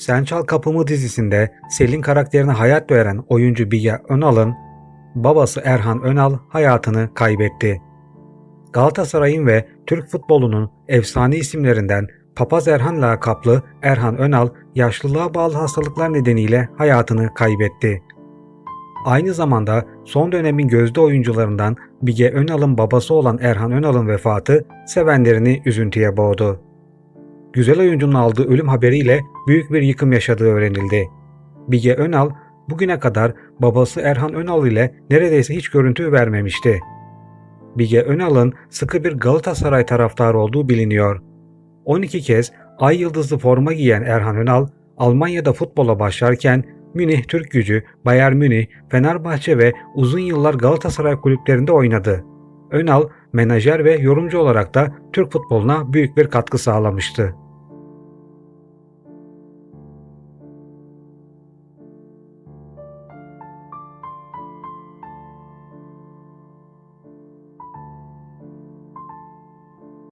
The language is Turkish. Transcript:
Sen Çal Kapımı dizisinde Selin karakterine hayat veren oyuncu Bige Önal'ın babası Erhan Önal hayatını kaybetti. Galatasaray'ın ve Türk futbolunun efsane isimlerinden Papaz Erhan lakaplı Erhan Önal yaşlılığa bağlı hastalıklar nedeniyle hayatını kaybetti. Aynı zamanda son dönemin gözde oyuncularından Bige Önal'ın babası olan Erhan Önal'ın vefatı sevenlerini üzüntüye boğdu. Güzel oyuncunun aldığı ölüm haberiyle büyük bir yıkım yaşadığı öğrenildi. Bige Önal bugüne kadar babası Erhan Önal ile neredeyse hiç görüntü vermemişti. Bige Önal'ın sıkı bir Galatasaray taraftarı olduğu biliniyor. 12 kez ay yıldızlı forma giyen Erhan Önal, Almanya'da futbola başlarken Münih Türk Gücü, Bayern Münih, Fenerbahçe ve uzun yıllar Galatasaray kulüplerinde oynadı. Önal, menajer ve yorumcu olarak da Türk futboluna büyük bir katkı sağlamıştı.